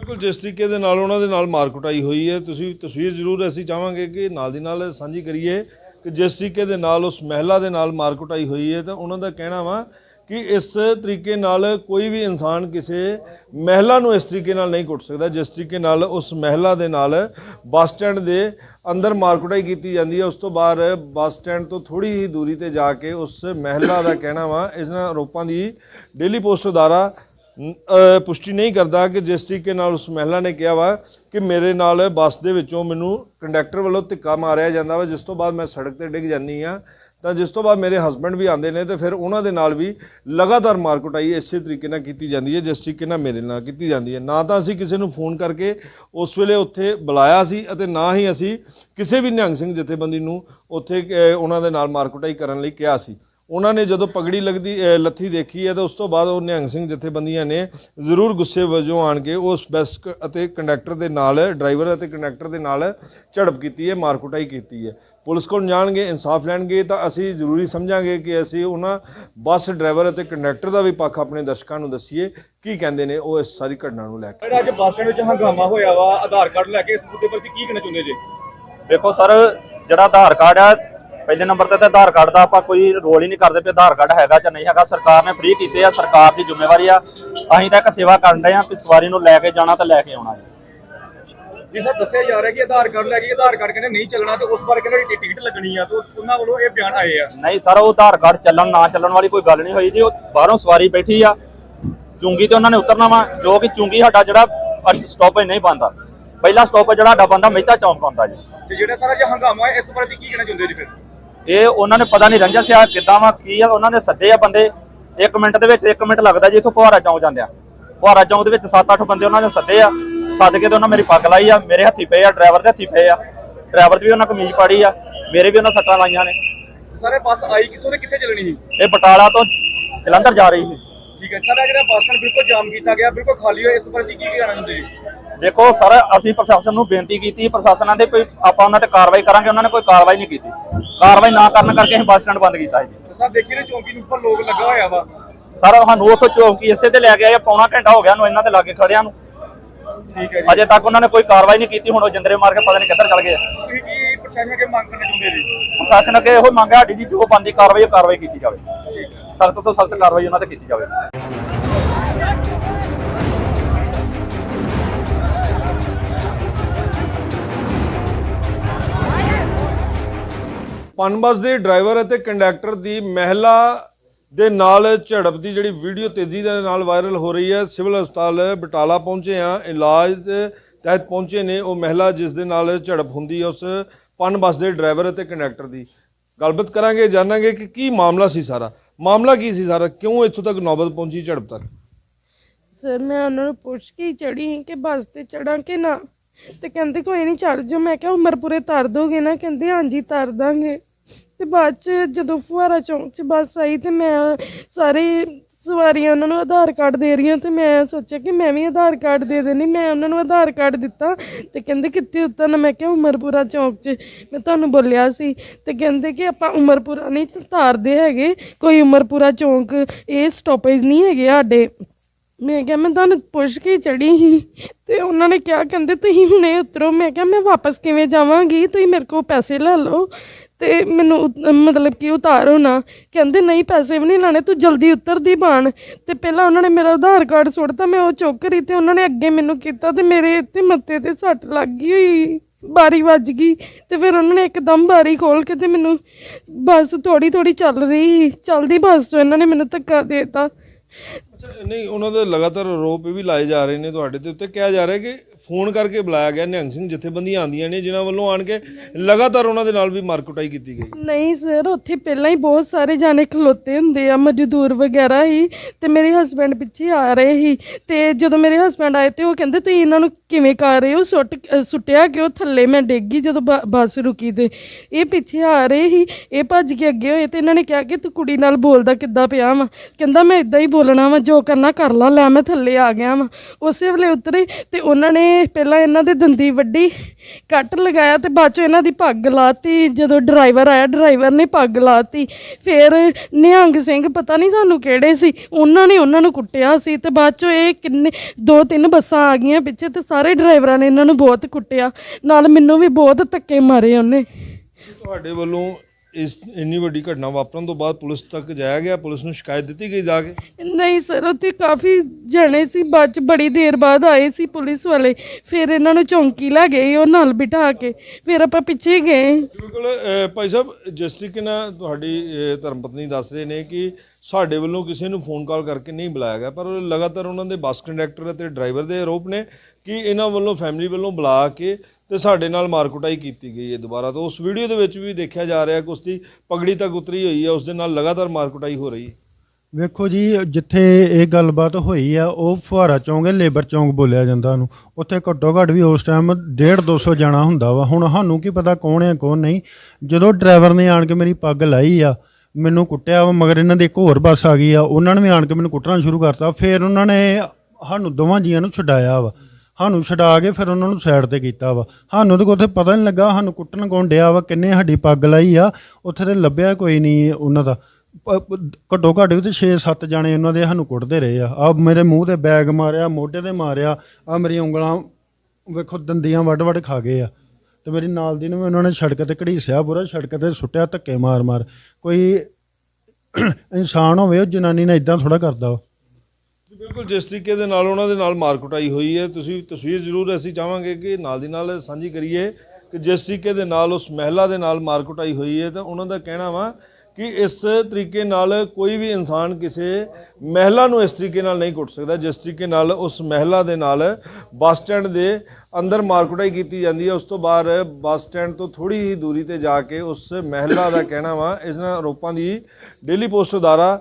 ਬਿਲਕੁਲ ਜਿਸ ਤਰੀਕੇ ਦੇ ਨਾਲ ਉਹਨਾਂ ਦੇ ਨਾਲ ਮਾਰਕੁਟਾਈ ਹੋਈ ਹੈ, ਤੁਸੀਂ ਤਸਵੀਰ ਜ਼ਰੂਰ ਅਸੀਂ ਚਾਹਾਂਗੇ ਕਿ ਨਾਲ ਦੀ ਨਾਲ ਸਾਂਝੀ ਕਰੀਏ ਕਿ ਜਿਸ ਤਰੀਕੇ ਦੇ ਨਾਲ ਉਸ ਮਹਿਲਾ ਦੇ ਨਾਲ ਮਾਰਕੁਟਾਈ ਹੋਈ ਹੈ, ਤਾਂ ਉਹਨਾਂ ਦਾ ਕਹਿਣਾ ਵਾ ਕਿ ਇਸ ਤਰੀਕੇ ਨਾਲ ਕੋਈ ਵੀ ਇਨਸਾਨ ਕਿਸੇ ਮਹਿਲਾ ਨੂੰ ਇਸ ਤਰੀਕੇ ਨਾਲ ਨਹੀਂ ਕੁੱਟ ਸਕਦਾ, ਜਿਸ ਤਰੀਕੇ ਨਾਲ ਉਸ ਮਹਿਲਾ ਦੇ ਨਾਲ ਬੱਸ ਸਟੈਂਡ ਦੇ ਅੰਦਰ ਮਾਰਕੁਟਾਈ ਕੀਤੀ ਜਾਂਦੀ ਹੈ। ਉਸ ਤੋਂ ਬਾਅਦ ਬੱਸ ਸਟੈਂਡ ਤੋਂ ਥੋੜੀ ਹੀ ਦੂਰੀ ਤੇ ਜਾ ਕੇ ਉਸ ਮਹਿਲਾ ਦਾ ਕਹਿਣਾ ਵਾ ਇਹਨਾਂ ਆਰੋਪਾਂ ਦੀ ਡੇਲੀ ਪੋਸਟ ਅਦਾਰਾ ਪੁਸ਼ਟੀ ਨਹੀਂ ਕਰਦਾ ਕਿ ਜਿਸ ਤਰੀਕੇ ਨਾਲ ਉਸ ਮਹਿਲਾ ਨੇ ਕਿਹਾ ਵਾ ਕਿ ਮੇਰੇ ਨਾਲ ਬੱਸ ਦੇ ਵਿੱਚੋਂ ਮੈਨੂੰ ਕੰਡਕਟਰ ਵੱਲੋਂ ਧੱਕਾ ਮਾਰਿਆ ਜਾਂਦਾ ਵਾ, ਜਿਸ ਤੋਂ ਬਾਅਦ ਮੈਂ ਸੜਕ ਤੇ ਡਿੱਗ ਜਾਂਦੀ ਆ ਤਾਂ ਜਿਸ ਤੋਂ ਬਾਅਦ ਮੇਰੇ ਹਸਬੰਡ ਵੀ ਆਉਂਦੇ ਨੇ ਤੇ ਫਿਰ ਉਹਨਾਂ ਦੇ ਨਾਲ ਵੀ ਲਗਾਤਾਰ ਮਾਰਕੁਟਾਈ ਇਸੇ ਤਰੀਕੇ ਨਾਲ ਕੀਤੀ ਜਾਂਦੀ ਹੈ, ਜਿਸ ਤਰੀਕੇ ਨਾਲ ਮੇਰੇ ਨਾਲ ਕੀਤੀ ਜਾਂਦੀ ਹੈ। ਨਾ ਤਾਂ ਅਸੀਂ ਕਿਸੇ ਨੂੰ ਫੋਨ ਕਰਕੇ ਉਸ ਵੇਲੇ ਉੱਥੇ ਬੁਲਾਇਆ ਸੀ ਅਤੇ ਨਾ ਹੀ ਅਸੀਂ ਕਿਸੇ ਵੀ ਨਿਹੰਗ ਸਿੰਘ ਜਥੇਬੰਦੀ ਨੂੰ ਉੱਥੇ ਉਹਨਾਂ ਦੇ ਨਾਲ ਮਾਰਕੁਟਾਈ ਕਰਨ ਲਈ ਕਿਹਾ ਸੀ। ਉਹਨਾਂ ਨੇ ਜਦੋਂ ਪਗੜੀ ਲੱਗਦੀ ਲੱਥੀ ਦੇਖੀ ਹੈ ਤਾਂ ਉਸ ਤੋਂ ਬਾਅਦ ਉਹ ਨਿਹੰਗ ਸਿੰਘ ਜਥੇਬੰਦੀਆਂ ਨੇ ਜ਼ਰੂਰ ਗੁੱਸੇ ਵਜੋਂ ਆਣ ਕੇ ਉਸ ਬੱਸ ਅਤੇ ਕੰਡਕਟਰ ਦੇ ਨਾਲ ਡਰਾਈਵਰ ਅਤੇ ਕੰਡਕਟਰ ਦੇ ਨਾਲ ਝੜਪ ਕੀਤੀ ਹੈ ਮਾਰਕੁਟਾਈ ਕੀਤੀ ਹੈ। ਪੁਲਿਸ ਕੋਲ ਜਾਣਗੇ ਇਨਸਾਫ ਲੈਣਗੇ ਤਾਂ ਅਸੀਂ ਜ਼ਰੂਰੀ ਸਮਝਾਂਗੇ ਕਿ ਅਸੀਂ ਉਹਨਾਂ ਬੱਸ ਡਰਾਈਵਰ ਅਤੇ ਕੰਡਕਟਰ ਦਾ ਵੀ ਪੱਖ ਆਪਣੇ ਦਰਸ਼ਕਾਂ ਨੂੰ ਦਸੀਏ। ਕੀ ਕਹਿੰਦੇ ਨੇ ਉਹ ਇਸ ਸਾਰੀ ਘਟਨਾ ਨੂੰ ਲੈ ਕੇ? ਅੱਜ ਬੱਸ ਸਟੈਂਡ ਵਿੱਚ ਹੰਗਾਮਾ ਹੋਇਆ ਵਾ ਆਧਾਰ ਕਾਰਡ ਲੈ ਕੇ ਇਸ ਮੁੱਦੇ ਪ੍ਰਤੀ ਕੀ ਕਹਿਣਾ ਚਾਹੁੰਦੇ ਜੀ? ਦੇਖੋ ਸਰ ਜਿਹੜਾ ਆਧਾਰ ਕਾਰਡ ਆ ਪਹਿਲੇ ਨੰਬਰ ਤੇ ਤਾਂ ਆਧਾਰ ਕਾਰਡ ਦਾ ਆਪਾਂ ਕੋਈ ਰੋਲ ਹੀ ਨਹੀਂ ਕਰਦੇ ਵੀ ਆਧਾਰ ਕਾਰਡ ਹੈਗਾ ਜਾਂ ਨਹੀਂ ਹੈਗਾ। ਸਰਕਾਰ ਨੇ ਫ੍ਰੀ ਕੀਤੇ ਆ ਸਰਕਾਰ ਦੀ ਜ਼ਿੰਮੇਵਾਰੀ ਆ। ਅਸੀਂ ਤਾਂ ਇੱਕ ਸੇਵਾ ਕਰਨ ਰਹੇ ਆ ਕਿ ਸਵਾਰੀ ਨੂੰ ਲੈ ਕੇ ਜਾਣਾ ਤੇ ਲੈ ਕੇ ਆਉਣਾ ਜੀ। ਸਰ ਦੱਸਿਆ ਜਾ ਰਿਹਾ ਕਿ ਆਧਾਰ ਕਾਰਡ ਲੈ ਕੇ ਆਧਾਰ ਕਾਰਡ ਕਹਿੰਦੇ ਨਹੀਂ ਚੱਲਣਾ ਤੇ ਉਸ ਬਾਰੇ ਕਹਿੰਦੇ ਟਿਕਟ ਲੱਗਣੀ ਆ ਤੇ ਉਹਨਾਂ ਵੱਲੋਂ ਇਹ ਬਿਆਨ ਆਏ ਆ। ਨਹੀਂ ਸਰ ਉਹ ਆਧਾਰ ਕਾਰਡ ਚੱਲਣ ਨਾ ਚੱਲਣ ਵਾਲੀ ਕੋਈ ਗੱਲ ਨਹੀਂ ਹੋਈ ਜੀ। ਉਹ ਬਾਹਰੋਂ ਸਵਾਰੀ ਬੈਠੀ ਆ। ਚੁੰਗੀ ਤੇ ਉਹਨਾਂ ਨੇ ਉਤਰਨਾ ਵਾ ਜੋ ਕਿ ਚੁੰਗੀ ਸਾਡਾ ਜਿਹੜਾ ਸਟਾਪੇਜ ਨਹੀਂ ਬੰਦਾ ਪਹਿਲਾ ਸਟਾਪੇਜ ਜਿਹੜਾ ਸਾਡਾ ਬੰਦਾ ਮਹਿਤਾ ਚੌਂਕ ਬੰਦਾ ਜੀ। ਤੇ ਜਿਹੜਾ ਸਾਰਾ ਜੇ ਹੰਗਾਮਾ ਹੈ ਇਸ ਪ੍ਰਤੀ ਕੀ ਕਹਿਣਾ ਚਾਹੁੰਦੇ ਜੀ ਫਿਰ? ਇਹ ਉਹਨਾਂ ਨੇ ਪਤਾ ਨਹੀਂ ਰੰਜਸ ਆ ਕਿੱਦਾਂ ਵਾ ਕੀ ਆ ਉਹਨਾਂ ਨੇ ਸੱਦੇ ਆ ਬੰਦੇ। 1 ਮਿੰਟ ਦੇ ਵਿੱਚ 1 ਮਿੰਟ ਲੱਗਦਾ ਜੀ ਇੱਥੋਂ ਫੁਹਾਰਾ ਚੌਂਕ ਜਾਂਦੇ ਆ ਫੁਹਾਰਾ ਚੌਂਕ ਦੇ ਵਿੱਚ 7-8 ਬੰਦੇ ਉਹਨਾਂ ਨੇ ਸੱਦੇ ਆ। ਸੱਦ ਕੇ ਤੇ ਉਹਨਾਂ ਮੇਰੀ ਪੱਗ ਲਾਈ ਆ ਮੇਰੇ ਹੱਥੀ ਪਏ ਆ ਡਰਾਈਵਰ ਦੇ ਹੱਥੀ ਪਏ ਆ। ਡਰਾਈਵਰ ਦੀ ਵੀ ਉਹਨਾਂ ਕਮੀਜ਼ ਪਾੜੀ ਆ ਮੇਰੇ ਵੀ ਉਹਨਾਂ ਸੱਟਾਂ ਲਾਈਆਂ ਨੇ। ਸਾਰੇ ਬੱਸ ਆਈ ਕਿੱਥੋਂ ਤੇ ਕਿੱਥੇ ਚੱਲਣੀ ਸੀ? ਇਹ ਬਟਾਲਾ ਤੋਂ ਜਲੰਧਰ ਜਾ ਰਹੀ ਸੀ। ਠੀਕ ਹੈ। ਸਾਡਾ ਜਿਹੜਾ ਬੱਸ ਸਟੈਂਡ ਬਿਲਕੁਲ ਜਾਮ ਕੀਤਾ ਗਿਆ ਬਿਲਕੁਲ ਖਾਲੀ ਹੋਇਆ। ਇਸ ਪ੍ਰਤੀ ਕੀ ਕਹਿਣਾ ਚਾਹੁੰਦੇ? ਜੀ ਦੇਖੋ ਸਰ ਅਸੀਂ ਪ੍ਰਸ਼ਾਸਨ ਨੂੰ ਬੇਨਤੀ ਕੀਤੀ ਪ੍ਰਸ਼ਾਸਨਾਂ ਦੇ ਕੋਈ ਆਪਾਂ ਉਹਨਾਂ ਤੇ ਕਾਰਵਾਈ ਕਰਾਂਗੇ ਉਹਨਾਂ ਨੇ ਕੋਈ ਕਾਰਵਾਈ ਨਹੀਂ ਕੀਤੀ। ਕਾਰਵਾਈ ਨਾ ਕਰਨ ਕਰਕੇ ਅਸੀਂ ਬੱਸ ਸਟੈਂਡ ਬੰਦ ਕੀਤਾ ਜੀ। ਸਰ ਦੇਖੀ ਨੇ ਚੌਂਕੀ ਦੇ ਉੱਪਰ ਲੋਕ ਲੱਗਾ ਹੋਇਆ ਵਾ। ਸਰ ਸਾਨੂੰ ਉੱਥੋਂ ਚੌਂਕੀ ਇਸੇ ਤੇ ਲੈ ਕੇ ਆਏ ਪੌਣਾ ਘੰਟਾ ਹੋ ਗਿਆ ਨੂੰ ਇਹਨਾਂ ਤੇ ਲਾਗੇ ਖੜਿਆਂ ਨੂੰ। ਠੀਕ ਹੈ ਜੀ। ਅਜੇ ਤੱਕ ਉਹਨਾਂ ਨੇ ਕੋਈ ਕਾਰਵਾਈ ਨਹੀਂ ਕੀਤੀ ਹੁਣ ਉਹ ਜਿੰਦਰੇ ਮਾਰ ਕੇ ਪਤਾ ਨਹੀਂ ਕਿੱਧਰ ਚਲ ਗਏ ਆ। ਤੁਸੀਂ ਕੀ ਪ੍ਰਸ਼ਾਸਨ ਅੱਗੇ ਮੰਗ ਕਰਨਾ ਚਾਹੁੰਦੇ ਜੀ ਪ੍ਰਸ਼ਾਸਨ ਅੱਗੇ ਇਹੋ ਮੰਗ ਹੈ ਸਾਡੀ ਜੀ ਜੋ ਬੰਦੀ ਕਾਰਵਾਈ ਕਾਰਵਾਈ ਕੀਤੀ ਜਾਵੇ। ਸਖਤ ਤੋਂ ਸਖਤ ਕਾਰਵਾਈ ਉਹਨਾਂ ਤੇ ਕੀਤੀ ਜਾਵੇ। ਪਨਬਸ ਦੇ ਡਰਾਈਵਰ ਅਤੇ ਕੰਡਕਟਰ ਦੀ ਮਹਿਲਾ ਦੇ ਨਾਲ ਝੜਪ ਦੀ ਜਿਹੜੀ ਵੀਡੀਓ ਤੇਜ਼ੀ ਦੇ ਨਾਲ ਵਾਇਰਲ ਹੋ ਰਹੀ ਹੈ। ਸਿਵਲ ਹਸਪਤਾਲ ਬਟਾਲਾ ਪਹੁੰਚੇ ਆ ਇਲਾਜ ਤਹਿਤ ਪਹੁੰਚੇ ਨੇ। ਉਹ ਮਹਿਲਾ ਜਿਸ ਦੇ ਨਾਲ ਝੜਪ ਹੁੰਦੀ ਹੈ, ਉਸ ਪਨਬਸ ਦੇ ਡਰਾਈਵਰ ਅਤੇ ਕੰਡਕਟਰ ਦੀ। ਗੱਲਬਾਤ ਕਰਾਂਗੇ, ਜਾਣਾਂਗੇ ਕਿ ਕੀ ਮਾਮਲਾ ਸੀ ਸਾਰਾ। ਮਾਮਲਾ ਕੀ ਸੀ ਸਾਰਾ? ਕਿਉਂ ਇੱਥੋਂ ਤੱਕ ਨੌਬਤ ਪਹੁੰਚੀ ਝੜਪ ਤੱਕ? ਸਰ, ਮੈਂ ਉਹਨਾਂ ਨੂੰ ਪੁੱਛ ਕੇ ਚੜੀ ਕਿ ਬੱਸ ਤੇ ਚੜਾਂ ਕਿ ਨਾ। ਤੇ ਕਹਿੰਦੇ ਕੋਈ ਨਹੀਂ ਚੜ ਜਾਓ। ਮੈਂ ਕਿਹਾ, ਉਮਰਪੁਰੇ ਤਰ ਦੋਗੇ ਨਾ? ਕਹਿੰਦੇ, ਹਾਂਜੀ, ਤਰ ਦਾਂਗੇ। ਤੇ ਬਾਅਦ ਚ ਜਦੋਂ ਫੁਹਾਰਾ ਚੌਂਕ ਚ ਬੱਸ ਆਈ ਤੇ ਮੈਂ ਸਾਰੇ ਸਵਾਰੀਆਂ ਉਹਨਾਂ ਨੂੰ ਆਧਾਰ ਕਾਰਡ ਦੇ ਰਹੀਆਂ ਤੇ ਮੈਂ ਸੋਚਿਆ ਕਿ ਮੈਂ ਵੀ ਆਧਾਰ ਕਾਰਡ ਦੇ ਦੇਣੀ ਮੈਂ ਉਹਨਾਂ ਨੂੰ ਆਧਾਰ ਕਾਰਡ ਦਿੱਤਾ ਤੇ ਕਹਿੰਦੇ ਕਿੱਥੇ ਉਤਰਨਾ ਮੈਂ ਕਿਹਾ ਉਮਰਪੁਰਾ ਚੌਂਕ 'ਚ, ਮੈਂ ਤੁਹਾਨੂੰ ਬੋਲਿਆ ਸੀ ਤੇ ਕਹਿੰਦੇ ਕਿ ਆਪਾਂ ਉਮਰਪੁਰਾ ਨਹੀਂ ਉਤਾਰਦੇ ਹੈਗੇ, ਕੋਈ ਉਮਰਪੁਰਾ ਚੌਂਕ, ਇਹ ਸਟਾਪੇਜ ਨਹੀਂ ਹੈਗੇ ਸਾਡੇ। ਮੈਂ ਕਿਹਾ ਮੈਂ ਤੁਹਾਨੂੰ ਪੁੱਛ ਕੇ ਚੜੀ ਸੀ ਤੇ ਉਹਨਾਂ ਨੇ ਕਿਹਾ, ਕਹਿੰਦੇ ਤੁਸੀਂ ਹੁਣੇ ਉਤਰੋ, ਮੈਂ ਕਿਹਾ ਮੈਂ ਵਾਪਸ ਕਿਵੇਂ ਜਾਵਾਂਗੀ, ਤੁਸੀਂ ਮੇਰੇ ਕੋਲ ਪੈਸੇ ਲੈ ਲਓ। ਤੇ ਮੈਨੂੰ ਉਤ- ਮਤਲਬ ਕਿ ਉਤਾਰੋ ਨਾ। ਕਹਿੰਦੇ, ਨਹੀਂ, ਪੈਸੇ ਵੀ ਨਹੀਂ ਲੈਣੇ ਤੂੰ ਜਲਦੀ ਉਤਰਦੀ ਬਾਣ। ਤੇ ਪਹਿਲਾਂ ਉਹਨਾਂ ਨੇ ਮੇਰਾ ਆਧਾਰ ਕਾਰਡ ਸੁੱਟਤਾ, ਮੈਂ ਉਹ ਚੁੱਕ ਰਹੀ ਤੇ ਉਹਨਾਂ ਨੇ ਅੱਗੇ ਮੈਨੂੰ ਕੀਤਾ ਤੇ ਮੇਰੇ ਇੱਥੇ ਮੱਥੇ ਤੇ ਸੱਟ ਲੱਗ ਗਈ ਹੋਈ। ਬਾਰੀ ਵੱਜ ਗਈ ਤੇ ਫਿਰ ਉਹਨਾਂ ਨੇ ਇੱਕਦਮ ਬਾਰੀ ਖੋਲ ਕੇ ਤੇ ਮੈਨੂੰ ਬੱਸ ਥੋੜੀ ਥੋੜੀ ਚੱਲ ਰਹੀ ਚੱਲਦੀ ਬੱਸ ਤੋਂ ਇਹਨਾਂ ਨੇ ਮੈਨੂੰ ਧੱਕਾ ਦੇ ਦਿੱਤਾ। ਅੱਛਾ, ਨਹੀਂ, ਉਹਨਾਂ ਦੇ ਲਗਾਤਾਰ ਆਰੋਪ ਇਹ ਵੀ ਲਾਏ ਜਾ ਰਹੇ ਨੇ ਤੁਹਾਡੇ ਦੇ ਉੱਤੇ। ਕਿਹਾ ਜਾ ਰਿਹਾ ਕਿ ਫੋਨ ਕਰਕੇ ਬੁਲਾਇਆ ਗਿਆ ਨਿਹੰਗ ਸਿੰਘ ਜਥੇਬੰਦੀਆਂ ਆਉਂਦੀਆਂ ਨੇ ਜਿਨ੍ਹਾਂ ਵੱਲੋਂ ਆਣ ਕੇ ਲਗਾਤਾਰ ਉਹਨਾਂ ਦੇ ਨਾਲ ਵੀ ਮਾਰਕੁਟਾਈ ਕੀਤੀ ਗਈ। ਨਹੀਂ ਸਰ ਉੱਥੇ ਪਹਿਲਾਂ ਹੀ ਬਹੁਤ ਸਾਰੇ ਜਾਣੇ ਖਲੋਤੇ ਹੁੰਦੇ ਆ ਮਜ਼ਦੂਰ ਵਗੈਰਾ ਹੀ ਤੇ ਮੇਰੇ ਹਸਬੰਡ ਪਿੱਛੇ ਆ ਰਹੇ ਸੀ। ਤੇ ਜਦੋਂ ਮੇਰੇ ਹਸਬੰਡ ਆਏ ਤੇ ਉਹ ਕਹਿੰਦੇ ਤੁਸੀਂ ਇਹਨਾਂ ਨੂੰ ਕਿਵੇਂ ਕਰ ਰਹੇ ਹੋ? ਸੁੱਟ ਅ, ਸੁੱਟਿਆ ਕਿ ਉਹ ਥੱਲੇ ਮੈਂ ਡਿੱਗ ਗਈ ਜਦੋਂ ਬ- ਬੱਸ ਰੁਕੀ ਤੇ। ਇਹ ਪਿੱਛੇ ਆ ਰਹੇ ਸੀ ਇਹ ਭੱਜ ਕੇ ਅੱਗੇ ਹੋਏ ਤੇ ਇਹਨਾਂ ਨੇ ਕਿਹਾ ਕਿ ਤੂੰ ਕੁੜੀ ਨਾਲ ਬੋਲਦਾ ਕਿੱਦਾਂ ਪਿਆ ਵਾ? ਕਹਿੰਦਾ ਮੈਂ ਇਦਾਂ ਹੀ ਬੋਲਣਾ ਵਾ ਜੋ ਕਰਨਾ ਕਰ ਲਾ ਲੈ ਮੈਂ ਥੱਲੇ ਆ ਗਿਆ ਵਾ। ਉਸੇ ਵੇਲੇ ਉਤਰੇ ਤੇ ਉਹਨਾਂ ਨੇ ਪਹਿਲਾਂ ਇਹਨਾਂ ਦੇ ਦੰਦੀ ਵੱਡੀ ਕੱਟ ਲਗਾਇਆ ਤੇ ਬਾਅਦ ਚੋਂ ਇਹਨਾਂ ਦੀ ਪੱਗ ਲਾਤੀ। ਜਦੋਂ ਡਰਾਈਵਰ ਆਇਆ, ਡਰਾਈਵਰ ਨੇ ਪੱਗ ਲਾਤੀ। ਫਿਰ ਨਿਹੰਗ ਸਿੰਘ ਪਤਾ ਨਹੀਂ ਸਾਨੂੰ ਕਿਹੜੇ ਸੀ, ਉਹਨਾਂ ਨੇ ਉਹਨਾਂ ਨੂੰ ਕੁੱਟਿਆ ਸੀ ਤੇ ਬਾਅਦ ਚੋਂ ਇਹ ਕਿੰਨੇ, ਦੋ ਤਿੰਨ ਬੱਸਾਂ ਆ ਗਈਆਂ ਪਿੱਛੇ ਤੇ ਸਾਰੇ ਡਰਾਈਵਰਾਂ ਨੇ ਇਹਨਾਂ ਨੂੰ ਬਹੁਤ ਕੁੱਟਿਆ। ਨਾਲ ਮੈਨੂੰ ਵੀ ਬਹੁਤ ਧੱਕੇ ਮਾਰੇ ਉਹਨੇ। ਤੁਹਾਡੇ ਵੱਲੋਂ ਇਸ ਇੰਨੀ ਵੱਡੀ ਘਟਨਾ ਵਾਪਰਨ ਤੋਂ ਬਾਅਦ ਪੁਲਿਸ ਤੱਕ ਜਾਇਆ ਗਿਆ? ਪੁਲਿਸ ਨੂੰ ਸ਼ਿਕਾਇਤ ਦਿੱਤੀ ਗਈ ਜਾ ਕੇ? ਨਹੀਂ ਸਰ ਉੱਥੇ ਕਾਫੀ ਜਣੇ ਸੀ ਬਾਅਦ ਚ ਬੜੀ ਦੇਰ ਬਾਅਦ ਆਏ ਸੀ ਪੁਲਿਸ ਵਾਲੇ। ਫਿਰ ਇਹਨਾਂ ਨੂੰ ਚੌਂਕੀ ਲੈ ਗਏ ਉਹ ਨਾਲ ਬਿਠਾ ਕੇ। ਫਿਰ ਆਪਾਂ ਪਿੱਛੇ ਗਏ। ਬਿਲਕੁਲ ਅਹ, ਭਾਈ ਸਾਹਿਬ ਜਿਸ ਤਰੀਕੇ ਨਾਲ ਤੁਹਾਡੀ ਅਹ, ਧਰਮ ਪਤਨੀ ਦੱਸ ਰਹੇ ਨੇ ਕਿ ਸਾਡੇ ਵੱਲੋਂ ਕਿਸੇ ਨੂੰ ਫੋਨ ਕਾਲ ਕਰਕੇ ਨਹੀਂ ਬੁਲਾਇਆ ਗਿਆ ਪਰ ਲਗਾਤਾਰ ਉਹਨਾਂ ਦੇ ਬੱਸ ਕੰਡਕਟਰ ਅਤੇ ਡਰਾਈਵਰ ਦੇ ਆਰੋਪ ਨੇ ਕਿ ਇਹਨਾਂ ਵੱਲੋਂ ਫੈਮਿਲੀ ਵੱਲੋਂ ਬੁਲਾ ਕੇ ਤੇ ਸਾਡੇ ਨਾਲ ਮਾਰਕੁਟਾਈ ਕੀਤੀ ਗਈ ਹੈ ਦੁਬਾਰਾ। ਤੋਂ ਉਸ ਵੀਡੀਓ ਦੇ ਵਿੱਚ ਵੀ ਦੇਖਿਆ ਜਾ ਰਿਹਾ ਕਿ ਉਸ ਦੀ ਪਗੜੀ ਤੱਕ ਉਤਰੀ ਹੋਈ ਹੈ ਉਸ ਦੇ ਨਾਲ ਲਗਾਤਾਰ ਮਾਰਕੁਟਾਈ ਹੋ ਰਹੀ ਹੈ। ਵੇਖੋ ਜੀ, ਜਿੱਥੇ ਇਹ ਗੱਲਬਾਤ ਹੋਈ ਆ, ਉਹ ਫੁਹਾਰਾ ਚੌਂਕ ਹੈ, ਲੇਬਰ ਚੌਂਕ ਬੋਲਿਆ ਜਾਂਦਾ ਉਹਨੂੰ। ਉੱਥੇ ਘੱਟੋ ਘੱਟ ਵੀ ਉਸ ਟਾਈਮ 1.5 200 ਜਾਣਾ ਹੁੰਦਾ ਵਾ। ਹੁਣ ਸਾਨੂੰ ਕੀ ਪਤਾ ਕੌਣ ਹੈ, ਕੌਣ ਨਹੀਂ। ਜਦੋਂ ਡਰਾਈਵਰ ਨੇ ਆਣ ਕੇ ਮੇਰੀ ਪੱਗ ਲਾਈ ਆ, ਮੈਨੂੰ ਕੁੱਟਿਆ ਵਾ, ਮਗਰ ਇਹਨਾਂ ਦੀ ਇੱਕ ਹੋਰ ਬੱਸ ਆ ਗਈ ਆ, ਉਹਨਾਂ ਨੇ ਵੀ ਆਣ ਕੇ ਮੈਨੂੰ ਕੁੱਟਣਾ ਸ਼ੁਰੂ ਕਰਤਾ। ਫਿਰ ਉਹਨਾਂ ਨੇ ਸਾਨੂੰ ਦੋਵਾਂ ਜੀਆਂ ਨੂੰ ਛਡਾਇਆ ਵਾ। ਸਾਨੂੰ ਛਡਾ ਕੇ ਫਿਰ ਉਹਨਾਂ ਨੂੰ ਸਾਈਡ ਤੇ ਕੀਤਾ ਵਾ। ਸਾਨੂੰ ਤਾਂ ਉੱਥੇ ਪਤਾ ਨਹੀਂ ਲੱਗਾ, ਸਾਨੂੰ ਕੁੱਟਣ ਕੌਣ ਡਿਆ ਵਾ, ਕਿੰਨੇ ਸਾਡੀ ਪੱਗ ਲਾਈ ਆ, ਉੱਥੇ ਤੇ ਲੱਭਿਆ ਕੋਈ ਨਹੀਂ ਉਹਨਾਂ ਦਾ। ਘੱਟੋ ਘੱਟ ਵੀ ਤੇ 6-7 ਜਾਣੇ ਉਹਨਾਂ ਦੇ ਸਾਨੂੰ ਕੁੱਟਦੇ ਰਹੇ ਆ। ਆ ਮੇਰੇ ਮੂੰਹ ਤੇ ਬੈਗ ਮਾਰਿਆ, ਮੋਢੇ ਤੇ ਮਾਰਿਆ ਆ ਮੇਰੀਆਂ ਉਂਗਲਾਂ ਵੇਖੋ ਦੰਦੀਆਂ ਵੱਡ ਵੱਡ ਖਾ ਗਏ ਆ। ਤੇ ਮੇਰੀ ਨਾਲ ਦੀ ਨੂੰ ਵੀ ਉਹਨਾਂ ਨੇ ਸੜਕ ਤੇ ਘੜੀਸਿਆ ਪੂਰਾ ਸੜਕ ਤੇ ਸੁੱਟਿਆ ਧੱਕੇ ਮਾਰ ਮਾਰ ਕੋਈ ਇਨਸਾਨ ਹੋਵੇ, ਉਹ ਜਨਾਨੀ ਨੇ ਇਦਾਂ ਥੋੜਾ ਕਰਦਾ ਵਾ। ਬਿਲਕੁਲ ਜਿਸ ਤਰੀਕੇ ਦੇ ਨਾਲ ਉਹਨਾਂ ਦੇ ਨਾਲ ਮਾਰਕੁਟਾਈ ਹੋਈ ਹੈ, ਤੁਸੀਂ ਤਸਵੀਰ ਜ਼ਰੂਰ ਅਸੀਂ ਚਾਹਾਂਗੇ ਕਿ ਨਾਲ ਦੀ ਨਾਲ ਸਾਂਝੀ ਕਰੀਏ ਕਿ ਜਿਸ ਤਰੀਕੇ ਦੇ ਨਾਲ ਉਸ ਮਹਿਲਾ ਦੇ ਨਾਲ ਮਾਰਕੁਟਾਈ ਹੋਈ ਹੈ, ਤਾਂ ਉਹਨਾਂ ਦਾ ਕਹਿਣਾ ਵਾ ਕਿ ਇਸ ਤਰੀਕੇ ਨਾਲ ਕੋਈ ਵੀ ਇਨਸਾਨ ਕਿਸੇ ਮਹਿਲਾ ਨੂੰ ਇਸ ਤਰੀਕੇ ਨਾਲ ਨਹੀਂ ਕੁੱਟ ਸਕਦਾ, ਜਿਸ ਤਰੀਕੇ ਨਾਲ ਉਸ ਮਹਿਲਾ ਦੇ ਨਾਲ ਬੱਸ ਸਟੈਂਡ ਦੇ ਅੰਦਰ ਮਾਰਕੁਟਾਈ ਕੀਤੀ ਜਾਂਦੀ ਹੈ, ਉਸ ਤੋਂ ਬਾਅਦ ਬੱਸ ਸਟੈਂਡ ਤੋਂ ਥੋੜੀ ਹੀ ਦੂਰੀ ਤੇ ਜਾ ਕੇ ਉਸ ਮਹਿਲਾ ਦਾ ਕਹਿਣਾ ਵਾ ਇਹਨਾਂ ਆਰੋਪਾਂ ਦੀ ਡੇਲੀ ਪੋਸਟ ਦੁਆਰਾ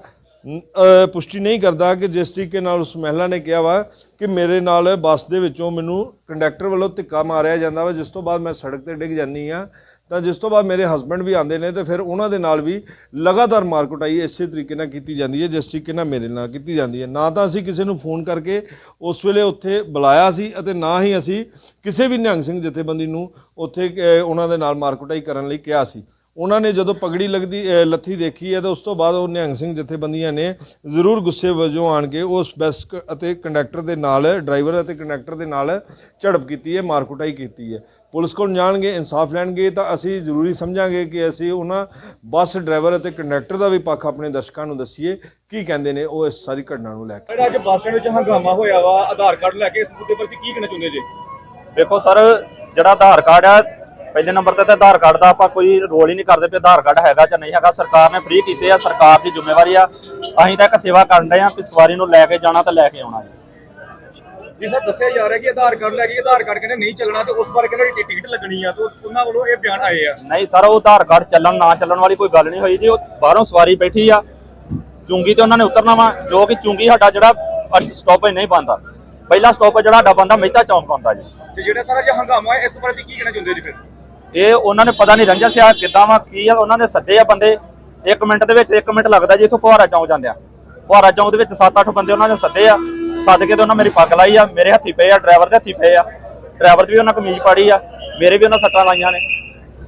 ਪੁਸ਼ਟੀ ਨਹੀਂ ਕਰਦਾ ਕਿ ਜਿਸ ਤਰੀਕੇ ਨਾਲ ਉਸ ਮਹਿਲਾ ਨੇ ਕਿਹਾ ਵਾ ਕਿ ਮੇਰੇ ਨਾਲ ਬੱਸ ਦੇ ਵਿੱਚੋਂ ਮੈਨੂੰ ਕੰਡਕਟਰ ਵੱਲੋਂ ਧੱਕਾ ਮਾਰਿਆ ਜਾਂਦਾ ਵਾ, ਜਿਸ ਤੋਂ ਬਾਅਦ ਮੈਂ ਸੜਕ ਤੇ ਡਿੱਗ ਜਾਂਦੀ ਆ ਤਾਂ ਜਿਸ ਤੋਂ ਬਾਅਦ ਮੇਰੇ ਹਸਬੰਡ ਵੀ ਆਉਂਦੇ ਨੇ ਤੇ ਫਿਰ ਉਹਨਾਂ ਦੇ ਨਾਲ ਵੀ ਲਗਾਤਾਰ ਮਾਰ ਕੁਟਾਈ ਇਸੇ ਤਰੀਕੇ ਨਾਲ ਕੀਤੀ ਜਾਂਦੀ ਹੈ, ਜਿਸ ਤਰੀਕੇ ਨਾਲ ਮੇਰੇ ਨਾਲ ਕੀਤੀ ਜਾਂਦੀ ਹੈ। ਨਾ ਤਾਂ ਅਸੀਂ ਕਿਸੇ ਨੂੰ ਫੋਨ ਕਰਕੇ ਉਸ ਵੇਲੇ ਉੱਥੇ ਬੁਲਾਇਆ ਸੀ ਅਤੇ ਨਾ ਹੀ ਅਸੀਂ ਕਿਸੇ ਵੀ ਨਿਹੰਗ ਸਿੰਘ ਜਥੇਬੰਦੀ ਨੂੰ ਉੱਥੇ ਉਹਨਾਂ ਦੇ ਨਾਲ ਮਾਰ ਕੁਟਾਈ ਕਰਨ ਲਈ ਕਿਹਾ ਸੀ। ਉਹਨਾਂ ਨੇ ਜਦੋਂ ਪਗੜੀ ਲੱਗਦੀ ਲੱਥੀ ਦੇਖੀ ਹੈ ਤਾਂ ਉਸ ਤੋਂ ਬਾਅਦ ਉਹ ਨਿਹੰਗ ਸਿੰਘ ਜਥੇਬੰਦੀਆਂ ਨੇ ਜ਼ਰੂਰ ਗੁੱਸੇ ਵਜੋਂ ਆਣ ਕੇ ਉਸ ਬੱਸ ਅਤੇ ਕੰਡਕਟਰ ਦੇ ਨਾਲ ਡਰਾਈਵਰ ਅਤੇ ਕੰਡਕਟਰ ਦੇ ਨਾਲ ਝੜਪ ਕੀਤੀ ਹੈ ਮਾਰ ਕੁਟਾਈ ਕੀਤੀ ਹੈ। ਪੁਲਿਸ ਕੋਲ ਜਾਣਗੇ ਇਨਸਾਫ ਲੈਣਗੇ ਤਾਂ ਅਸੀਂ ਜ਼ਰੂਰੀ ਸਮਝਾਂਗੇ ਕਿ ਅਸੀਂ ਉਹਨਾਂ ਬੱਸ ਡਰਾਈਵਰ ਅਤੇ ਕੰਡਕਟਰ ਦਾ ਵੀ ਪੱਖ ਆਪਣੇ ਦਰਸ਼ਕਾਂ ਨੂੰ ਦੱਸੀਏ। ਕੀ ਕਹਿੰਦੇ ਨੇ ਉਹ ਇਸ ਸਾਰੀ ਘਟਨਾ ਨੂੰ ਲੈ ਕੇ? ਅੱਜ ਬੱਸ ਸਟੈਂਡ ਵਿੱਚ ਹੰਗਾਮਾ ਹੋਇਆ ਵਾ ਆਧਾਰ ਕਾਰਡ ਲੈ ਕੇ ਇਸ ਮੁੱਦੇ ਪ੍ਰਤੀ ਕੀ ਕਹਿਣਾ ਚਾਹੁੰਦੇ ਜੀ? ਦੇਖੋ ਸਰ ਜਿਹੜਾ ਆਧਾਰ ਕਾਰਡ ਆ ਪਹਿਲੇ ਨੰਬਰ ਤੇ ਤਾਂ ਆਧਾਰ ਕਾਰਡ ਦਾ ਆਪਾਂ ਕੋਈ ਰੋਲ ਹੀ ਨਹੀਂ ਕਰਦੇ ਵੀ ਆਧਾਰ ਕਾਰਡ ਹੈਗਾ ਜਾਂ ਨਹੀਂ ਹੈਗਾ। ਸਰਕਾਰ ਨੇ ਫ੍ਰੀ ਕੀਤੇ ਆ ਸਰਕਾਰ ਦੀ ਜ਼ਿੰਮੇਵਾਰੀ ਆ। ਅਸੀਂ ਤਾਂ ਇੱਕ ਸੇਵਾ ਕਰਨ ਰਹੇ ਆ ਕਿ ਸਵਾਰੀ ਨੂੰ ਲੈ ਕੇ ਜਾਣਾ ਤੇ ਲੈ ਕੇ ਆਉਣਾ ਜੀ। ਜੀ ਸਰ ਦੱਸਿਆ ਜਾ ਰਿਹਾ ਕਿ ਆਧਾਰ ਕਾਰਡ ਲੈ ਕੇ ਆਧਾਰ ਕਾਰਡ ਕਹਿੰਦੇ ਨਹੀਂ ਚੱਲਣਾ ਤੇ ਉਸ ਬਾਰੇ ਕਹਿੰਦੇ ਟਿਕਟ ਲੱਗਣੀ ਆ ਤੇ ਉਹਨਾਂ ਵੱਲੋਂ ਇਹ ਬਿਆਨ ਆਏ ਆ। ਨਹੀਂ ਸਰ ਉਹ ਆਧਾਰ ਕਾਰਡ ਚੱਲਣ ਨਾ ਚੱਲਣ ਵਾਲੀ ਕੋਈ ਗੱਲ ਨਹੀਂ ਹੋਈ ਜੀ। ਉਹ ਬਾਹਰੋਂ ਸਵਾਰੀ ਬੈਠੀ ਆ। ਚੁੰਗੀ ਤੇ ਉਹਨਾਂ ਨੇ ਉਤਰਨਾ ਵਾ ਜੋ ਕਿ ਚੁੰਗੀ ਸਾਡਾ ਜਿਹੜਾ ਸਟਾਪੇਜ ਨਹੀਂ ਬੰਦਾ। ਪਹਿਲਾ ਸਟਾਪੇਜ ਜਿਹੜਾ ਸਾਡਾ ਬੰਦਾ ਮਹਿਤਾ ਚੌਂਕ ਬੰਦਾ ਜੀ। ਤੇ ਜਿਹੜਾ ਸਾਰਾ ਜੇ ਹੰਗਾਮਾ ਹੈ ਇਸ ਪ੍ਰਤੀ ਕੀ ਕਹਿਣਾ ਚਾਹੁੰਦੇ ਜੀ ਫਿਰ? ਇਹ ਉਹਨਾਂ ਨੇ ਪਤਾ ਨਹੀਂ ਰੰਜਾ ਸਿਆ ਕਿੱਦਾਂ ਵਾ ਕੀ ਆ ਉਹਨਾਂ ਨੇ ਸੱਦੇ ਆ ਬੰਦੇ। 1 ਮਿੰਟ ਦੇ ਵਿੱਚ 1 ਮਿੰਟ ਲੱਗਦਾ ਜੀ ਇੱਥੋਂ ਫੁਹਾਰਾ ਚੌਂਕ ਜਾਂਦੇ ਆ ਫੁਹਾਰਾ ਚੌਂਕ ਦੇ ਵਿੱਚ 7-8 ਬੰਦੇ ਉਹਨਾਂ ਨੇ ਸੱਦੇ ਆ। ਸੱਦ ਕੇ ਤੇ ਉਹਨਾਂ ਮੇਰੀ ਪੱਗ ਲਾਈ ਆ ਮੇਰੇ ਹੱਥੀ ਪਏ ਆ ਡਰਾਈਵਰ ਦੇ ਹੱਥੀ ਪਏ ਆ। ਡਰਾਈਵਰ ਦੀ ਵੀ ਉਹਨਾਂ ਕਮੀਜ਼ ਪਾੜੀ ਆ ਮੇਰੇ ਵੀ ਉਹਨਾਂ ਸੱਟਾਂ ਲਾਈਆਂ ਨੇ।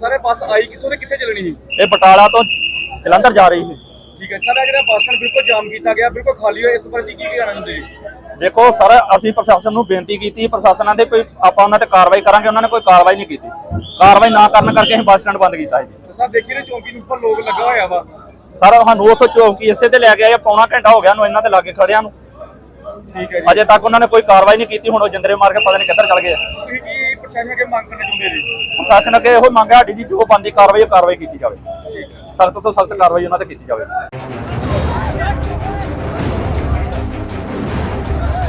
ਸਾਰੇ ਬੱਸ ਆਈ ਕਿੱਥੋਂ ਤੇ ਕਿੱਥੇ ਚੱਲਣੀ ਸੀ? ਇਹ ਬਟਾਲਾ ਤੋਂ ਜਲੰਧਰ ਜਾ ਰਹੀ ਸੀ। ਠੀਕ ਹੈ। ਸਰ ਇਹ ਜਿਹੜਾ ਬੱਸ ਸਟੈਂਡ ਬਿਲਕੁਲ ਜਾਮ ਕੀਤਾ ਗਿਆ ਬਿਲਕੁਲ ਖਾਲੀ ਹੋਇਆ ਇਸ ਪ੍ਰਤੀ ਕੀ ਕਹਿਣਾ ਚਾਹੁੰਦੇ ਜੀ? ਦੇਖੋ ਸਰ ਅਸੀਂ ਪ੍ਰਸ਼ਾਸਨ ਨੂੰ ਬੇਨਤੀ ਕੀਤੀ ਪ੍ਰਸ਼ਾਸਨਾਂ ਦੇ ਕੋਈ ਆਪਾਂ ਉਹਨਾਂ ਤੇ ਕਾਰਵਾਈ ਕਰਾਂਗੇ ਉਹਨਾਂ ਨੇ ਕੋਈ ਕਾਰਵਾਈ ਨਹੀਂ ਕੀਤੀ। ਕਾਰਵਾਈ ਨਾ ਕਰਨ ਕਰਕੇ ਅਸੀਂ ਬੱਸ ਸਟੈਂਡ ਬੰਦ ਕੀਤਾ ਜੀ। ਤੇ ਸਰ ਦੇਖੀ ਨੇ ਚੌਂਕੀ ਦੇ ਉੱਪਰ ਲੋਕ ਲੱਗਾ ਹੋਇਆ ਵਾ। ਸਰ ਸਾਨੂੰ ਉੱਥੋਂ ਚੌਂਕੀ ਇਸੇ ਤੇ ਲੈ ਕੇ ਆਏ ਪੌਣਾ ਘੰਟਾ ਹੋ ਗਿਆ ਨੂੰ ਇਹਨਾਂ ਦੇ ਲਾਗੇ ਖੜਿਆਂ ਨੂੰ। ਠੀਕ ਹੈ ਜੀ। ਅਜੇ ਤੱਕ ਉਹਨਾਂ ਨੇ ਕੋਈ ਕਾਰਵਾਈ ਨਹੀਂ ਕੀਤੀ ਹੁਣ ਉਹ ਜਿੰਦਰੇ ਮਾਰ ਕੇ ਪਤਾ ਨਹੀਂ ਕਿੱਧਰ ਚਲ ਗਏ। ਤੁਸੀਂ ਕੀ ਪ੍ਰਸ਼ਾਸਨ ਅੱਗੇ ਮੰਗ ਕਰਨਾ ਚਾਹੁੰਦੇ ਜੀ? ਪ੍ਰਸ਼ਾਸਨ ਅੱਗੇ ਇਹੋ ਮੰਗ ਹੈ ਸਾਡੀ ਜੀ ਜੋ ਬੰਦੀ ਕਾਰਵਾਈ ਉਹ ਕਾਰਵਾਈ ਕੀਤੀ ਜਾਵੇ। ਸਖਤ ਤੋਂ ਸਖਤ ਕਾਰਵਾਈ ਉਹਨਾਂ ਤੇ ਕੀਤੀ ਜਾਵੇ।